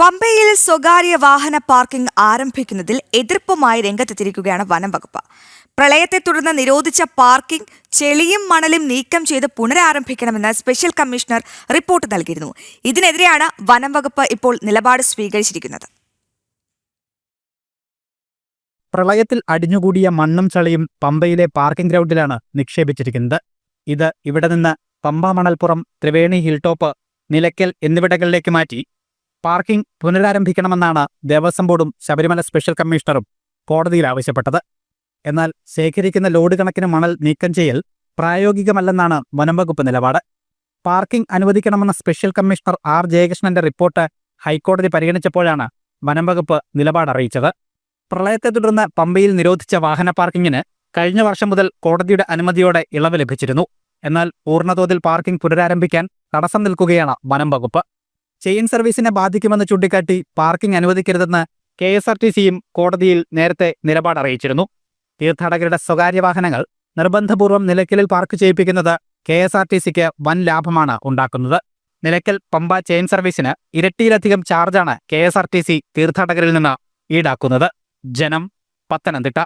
പമ്പയിൽ സ്വകാര്യ വാഹന പാർക്കിംഗ് ആരംഭിക്കുന്നതിൽ എതിർപ്പുമായി രംഗത്തെത്തിയിരിക്കുകയാണ് വനം വകുപ്പ്. പ്രളയത്തെ തുടർന്ന് നിരോധിച്ച പാർക്കിംഗ് ചെളിയും മണലും നീക്കം ചെയ്ത് പുനരാരംഭിക്കണമെന്ന് സ്പെഷ്യൽ കമ്മീഷണർ റിപ്പോർട്ട് നൽകിയിരുന്നു. ഇതിനെതിരെയാണ് വനം വകുപ്പ് ഇപ്പോൾ നിലപാട് സ്വീകരിച്ചിരിക്കുന്നത്. പ്രളയത്തിൽ അടിഞ്ഞുകൂടിയ മണ്ണും ചളിയും പമ്പയിലെ പാർക്കിംഗ് ഗ്രൗണ്ടിലാണ് നിക്ഷേപിച്ചിരിക്കുന്നത്. ഇത് ഇവിടെ നിന്ന് പമ്പ മണൽപ്പുറം ത്രിവേണി ഹിൽ ടോപ്പ് നിലയ്ക്കൽ എന്നിവിടങ്ങളിലേക്ക് മാറ്റി പാർക്കിംഗ് പുനരാരംഭിക്കണമെന്നാണ് ദേവസ്വം ബോർഡും ശബരിമല സ്പെഷ്യൽ കമ്മീഷണറും കോടതിയിൽ ആവശ്യപ്പെട്ടത്. എന്നാൽ ശേഖരിക്കുന്ന ലോഡ് കണക്കിന് മണൽ നീക്കം ചെയ്യൽ പ്രായോഗികമല്ലെന്നാണ് വനംവകുപ്പ് നിലപാട്. പാർക്കിംഗ് അനുവദിക്കണമെന്ന സ്പെഷ്യൽ കമ്മീഷണർ ആർ ജയകൃഷ്ണന്റെ റിപ്പോർട്ട് ഹൈക്കോടതി പരിഗണിച്ചപ്പോഴാണ് വനംവകുപ്പ് നിലപാട് അറിയിച്ചത്. പ്രളയത്തെ തുടർന്ന് പമ്പയിൽ നിരോധിച്ച വാഹന പാർക്കിങ്ങിന് കഴിഞ്ഞ വർഷം മുതൽ കോടതിയുടെ അനുമതിയോടെ ഇളവ് ലഭിച്ചിരുന്നു. എന്നാൽ പൂർണതോതിൽ പാർക്കിംഗ് പുനരാരംഭിക്കാൻ തടസ്സം നിൽക്കുകയാണ് വനം വകുപ്പ് ചെയിൻ സർവീസിനെ ബാധിക്കുമെന്ന് ചൂണ്ടിക്കാട്ടി പാർക്കിംഗ് അനുവദിക്കരുതെന്ന് കെ എസ് ആർ ടി സിയും കോടതിയിൽ നേരത്തെ നിലപാട് അറിയിച്ചിരുന്നു. തീർത്ഥാടകരുടെ സ്വകാര്യ വാഹനങ്ങൾ നിർബന്ധപൂർവം നിലയ്ക്കലിൽ പാർക്ക് ചെയ്യിപ്പിക്കുന്നത് കെ എസ് ആർ ടി സിക്ക് വൻ ലാഭമാണ് ഉണ്ടാക്കുന്നത്. നിലയ്ക്കൽ പമ്പ ചെയിൻ സർവീസിന് ഇരട്ടിയിലധികം ചാർജാണ് K S R T C തീർത്ഥാടകരിൽ നിന്ന് ഈടാക്കുന്നത്. ജനം പത്തനംതിട്ട.